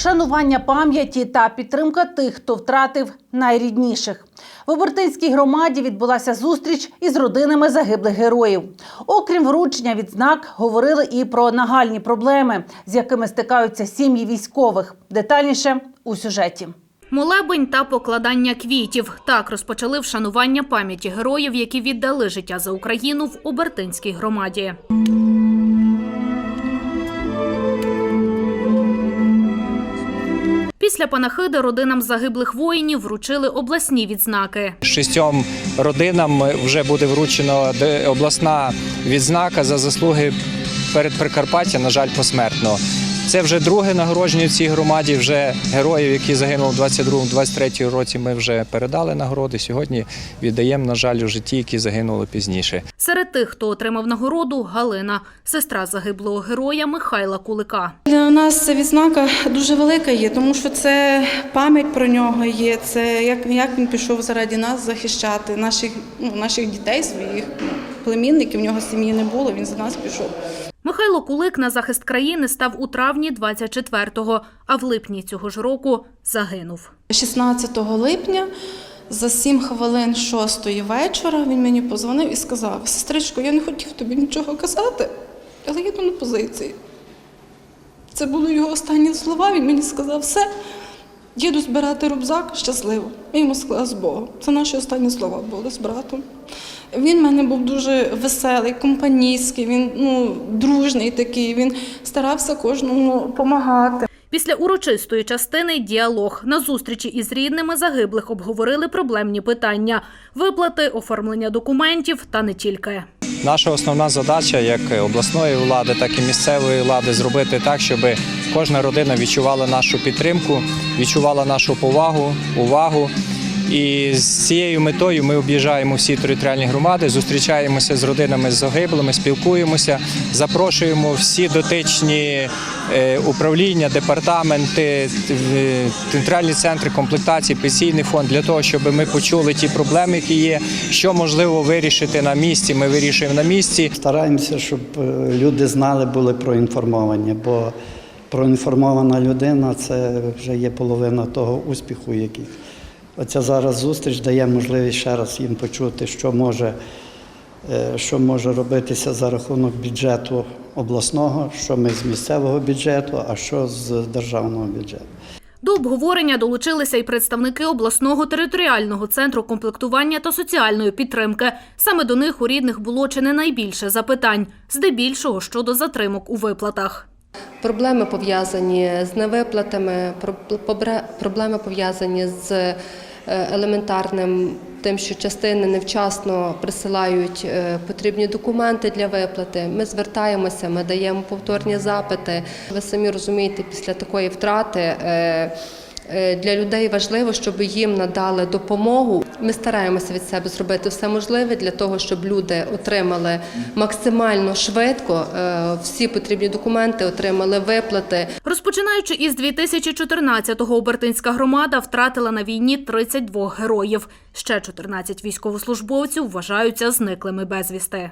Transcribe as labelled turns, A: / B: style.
A: вшанування пам'яті та підтримка тих, хто втратив найрідніших. В Обертинській громаді відбулася зустріч із родинами загиблих героїв. Окрім вручення відзнак, говорили і про нагальні проблеми, з якими стикаються сім'ї військових. Детальніше у сюжеті.
B: Молебень та покладання квітів. Так розпочали вшанування пам'яті героїв, які віддали життя за Україну в Обертинській громаді. Після панахиди родинам загиблих воїнів вручили обласні відзнаки.
C: Шістьом родинам вже буде вручено обласна відзнака за заслуги перед Прикарпаття, на жаль, посмертно. Це вже друге нагородження в цій громаді. Вже героїв, які загинули в 22-23 році. Ми вже передали нагороди. Сьогодні віддаємо, на жаль, у житті, які загинули пізніше.
B: Серед тих, хто отримав нагороду, Галина, сестра загиблого героя Михайла Кулика.
D: Для нас ця відзнака дуже велика є, тому що це пам'ять про нього є. Це як, як він пішов заради нас захищати наших, ну, наших дітей, своїх ну, племінників. В нього сім'ї не було. Він за нас пішов.
B: Михайло Кулик на захист країни став у травні 24-го, а в липні цього ж року загинув.
D: 16 липня за 7 хвилин 6 вечора він мені позвонив і сказав: Сестричко, я не хотів тобі нічого казати, але їду на позиції. Це були його останні слова. Він мені сказав, все, їду збирати рюкзак щасливо. Я йому сказала з Богом. Це наші останні слова були з братом. Він в мене був дуже веселий, компанійський, він ну, дружний такий, він старався кожному допомагати.
B: Після урочистої частини діалог на зустрічі із рідними загиблих обговорили проблемні питання: виплати, оформлення документів та не тільки.
C: Наша основна задача, як обласної влади, так і місцевої влади, зробити так, щоб кожна родина відчувала нашу підтримку, відчувала нашу повагу, увагу. І з цією метою ми об'їжджаємо всі територіальні громади, зустрічаємося з родинами з загиблими, спілкуємося, запрошуємо всі дотичні е, управління, департаменти, територіальні центри комплектації, пенсійний фонд для того, щоб ми почули ті проблеми, які є, що можливо вирішити на місці. Ми вирішуємо на місці.
E: Стараємося, щоб е, люди знали, були проінформовані, бо проінформована людина це вже є половина того успіху, який. Оця зараз зустріч дає можливість ще раз їм почути, що може, е, що може робитися за рахунок бюджету обласного, що ми з місцевого бюджету, а що з державного бюджету.
B: До обговорення долучилися й представники обласного територіального центру комплектування та соціальної підтримки. Саме до них у рідних було чи не найбільше запитань, здебільшого щодо затримок у виплатах.
F: Проблеми пов'язані з невиплатами, про- проблеми пов'язані з елементарним тим, що частини невчасно присилають е, потрібні документи для виплати. Ми звертаємося, ми даємо повторні запити. Ви самі розумієте, після такої втрати. Е, Для людей важливо, щоб їм надали допомогу. Ми стараємося від себе зробити все можливе для того, щоб люди отримали максимально швидко е, всі потрібні документи, отримали виплати.
B: Розпочинаючи із 2014-го, Обертинська громада втратила на війні 32 героїв. Ще 14 військовослужбовців вважаються зниклими безвісти.